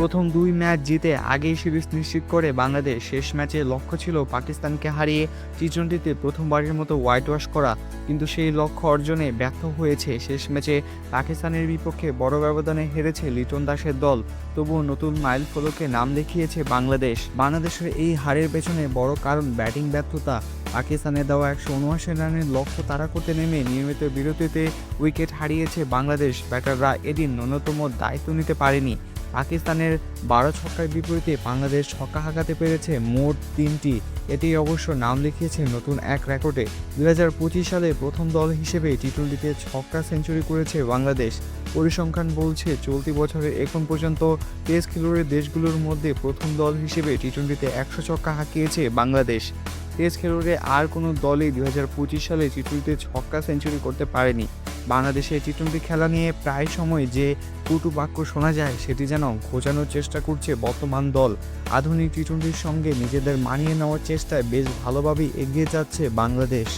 প্রথম দুই ম্যাচ জিতে আগেই সিরিজ নিশ্চিত করে বাংলাদেশ। শেষ ম্যাচে লক্ষ্য ছিল পাকিস্তানকে হারিয়ে টি টোয়েন্টিতে প্রথমবারের মতো হোয়াইট ওয়াশ করা। কিন্তু সেই লক্ষ্য অর্জনে ব্যর্থ হয়েছে শেষ ম্যাচে। পাকিস্তানের বিপক্ষে বড় ব্যবধানে হেরেছে লিটন দাসের দল। তবুও নতুন মাইল ফলকে নাম দেখিয়েছে বাংলাদেশ। বাংলাদেশের এই হারের পেছনে বড় কারণ ব্যাটিং ব্যর্থতা। পাকিস্তানে দেওয়া একশো উনআশি রানের লক্ষ্য তাড়া করতে নেমে নিয়মিত বিরতিতে উইকেট হারিয়েছে বাংলাদেশ ব্যাটাররা। এদিন ন্যূনতম দায়িত্ব নিতে পারেনি। পাকিস্তানের বারো ছক্কার বিপরীতে বাংলাদেশ ছক্কা হাঁকাতে পেরেছে মোট তিনটি। এটি অবশ্য নাম লিখিয়েছে নতুন এক রেকর্ডে। দুই হাজার পঁচিশ সালে প্রথম দল হিসেবে টি টোয়েন্টিতে ছক্কা সেঞ্চুরি করেছে বাংলাদেশ। পরিসংখ্যান বলছে, চলতি বছরের এখন পর্যন্ত টেস্ট খেলুড়ে দেশগুলোর মধ্যে প্রথম দল হিসেবে টি টোয়েন্টিতে একশো ছক্কা হাঁকিয়েছে বাংলাদেশ। টেস্ট খেলুড়ে আর কোনো দলই দুই হাজার পঁচিশ সালে টি টোয়েন্টিতে ছক্কা সেঞ্চুরি করতে পারেনি। বাংলাদেশে টি টোয়েন্টি খেলা নিয়ে প্রায় সময় যে কুটু বাক্য শোনা যায়, সেটি যেন খোঁজানোর চেষ্টা করছে বর্তমান দল। আধুনিক টি টোয়েন্টির সঙ্গে নিজেদের মানিয়ে নেওয়ার চেষ্টায় বেশ ভালোভাবেই এগিয়ে যাচ্ছে বাংলাদেশ।